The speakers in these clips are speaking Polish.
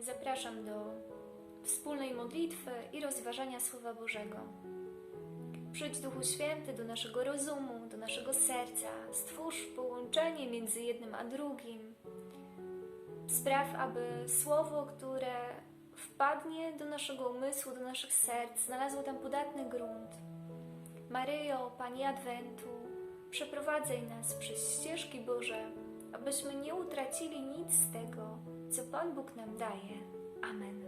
Zapraszam do wspólnej modlitwy i rozważania Słowa Bożego. Przyjdź Duchu Święty do naszego rozumu, do naszego serca, stwórz połączenie między jednym a drugim. Spraw, aby słowo, które wpadnie do naszego umysłu, do naszych serc, znalazło tam podatny grunt. Maryjo, Pani Adwentu, przeprowadzaj nas przez ścieżki Boże, abyśmy nie utracili nic z tego, co Pan Bóg nam daje. Amen.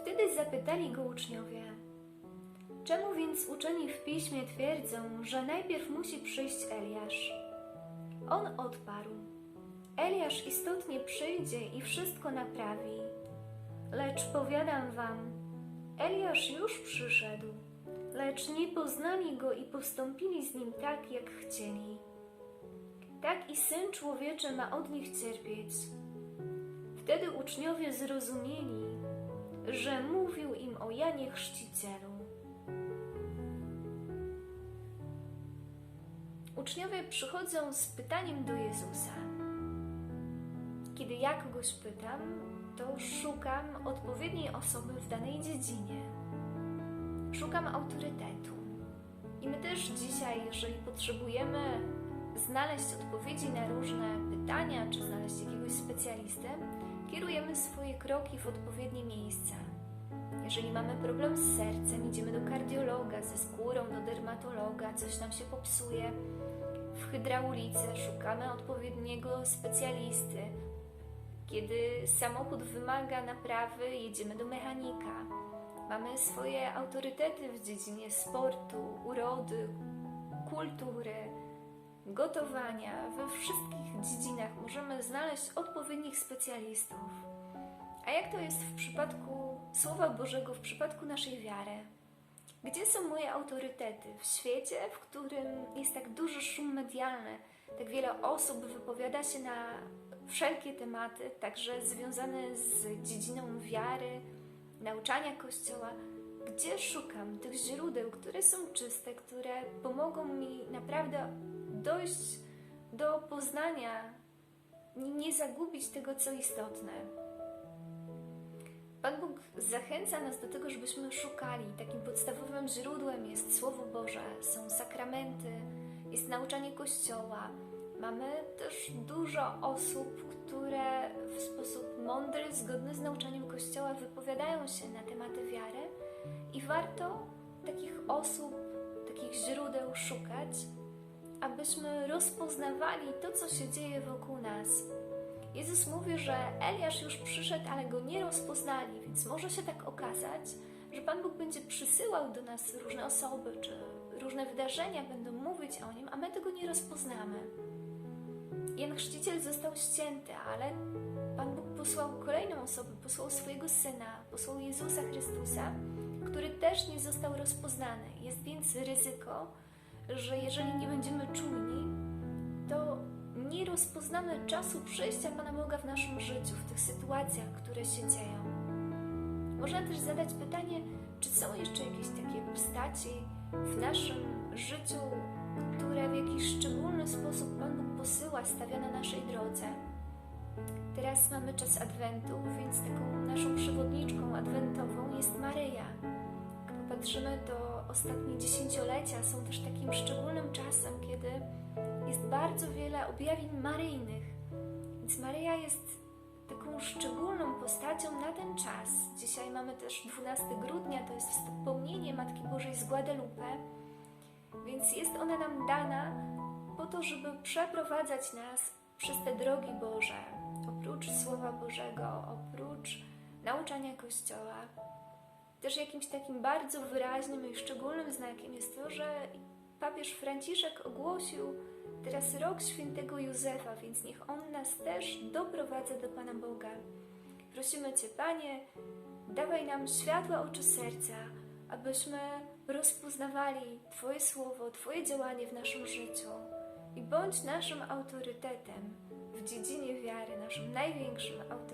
Wtedy zapytali go uczniowie: Czemu więc uczeni w piśmie twierdzą, że najpierw musi przyjść Eliasz? On odparł: Eliasz istotnie przyjdzie i wszystko naprawi. Lecz powiadam wam, Eliasz już przyszedł, lecz nie poznali go i postąpili z nim tak, jak chcieli. Tak i syn człowieczy ma od nich cierpieć. Wtedy uczniowie zrozumieli, że mówił im o Janie Chrzcicielu. Uczniowie przychodzą z pytaniem do Jezusa. Kiedy ja kogoś pytam, to szukam odpowiedniej osoby w danej dziedzinie. Szukam autorytetu. I my też dzisiaj, jeżeli potrzebujemy znaleźć odpowiedzi na różne pytania, czy znaleźć jakiegoś specjalistę, kierujemy swoje kroki w odpowiednie miejsca. Jeżeli mamy problem z sercem, idziemy do kardiologa, ze skórą, do dermatologa, coś nam się popsuje. W hydraulice szukamy odpowiedniego specjalisty. Kiedy samochód wymaga naprawy, jedziemy do mechanika. Mamy swoje autorytety w dziedzinie sportu, urody, kultury, gotowania. We wszystkich dziedzinach możemy znaleźć odpowiednich specjalistów. A jak to jest w przypadku Słowa Bożego, w przypadku naszej wiary? Gdzie są moje autorytety? W świecie, w którym jest tak duży szum medialny, tak wiele osób wypowiada się na wszelkie tematy, także związane z dziedziną wiary, nauczania Kościoła. Gdzie szukam tych źródeł, które są czyste, które pomogą mi naprawdę dojść do poznania, nie- zagubić tego, co istotne? Pan Bóg zachęca nas do tego, żebyśmy szukali. Takim podstawowym źródłem jest Słowo Boże, są sakramenty, jest nauczanie Kościoła. Mamy też dużo osób, które w sposób mądry, zgodny z nauczaniem Kościoła wypowiadają się na tematy wiary i warto takich osób, takich źródeł szukać, abyśmy rozpoznawali to, co się dzieje wokół nas. Jezus mówi, że Eliasz już przyszedł, ale go nie rozpoznali, więc może się tak okazać, że Pan Bóg będzie przysyłał do nas różne osoby, czy różne wydarzenia będą mówić o nim, a my tego nie rozpoznamy. Jan Chrzciciel został ścięty, ale Pan Bóg posłał kolejną osobę, posłał swojego Syna, posłał Jezusa Chrystusa, który też nie został rozpoznany. Jest więc ryzyko, że jeżeli nie będziemy czujni, to nie rozpoznamy czasu przyjścia Pana Boga w naszym życiu, w tych sytuacjach, które się dzieją. Można też zadać pytanie, czy są jeszcze jakieś takie postaci w naszym życiu, które w jakiś szczególny sposób Pan Bóg posyła, stawia na naszej drodze. Teraz mamy czas Adwentu, więc taką naszą przewodniczką adwentową jest Maryja. Jak popatrzymy, to ostatnie dziesięciolecia są też takim szczególnym czasem, kiedy jest bardzo wiele objawień maryjnych. Więc Maryja jest taką szczególną postacią na ten czas. Dzisiaj mamy też 12 grudnia, to jest wspomnienie Matki Bożej z Guadalupe, więc jest ona nam dana po to, żeby przeprowadzać nas przez te drogi Boże. Oprócz Słowa Bożego, oprócz nauczania Kościoła, też jakimś takim bardzo wyraźnym i szczególnym znakiem jest to, że papież Franciszek ogłosił teraz rok świętego Józefa, więc niech on nas też doprowadza do Pana Boga. Prosimy Cię, Panie, dawaj nam światła oczy serca, abyśmy rozpoznawali Twoje słowo, Twoje działanie w naszym życiu i bądź naszym autorytetem w dziedzinie wiary, naszym największym autorytetem.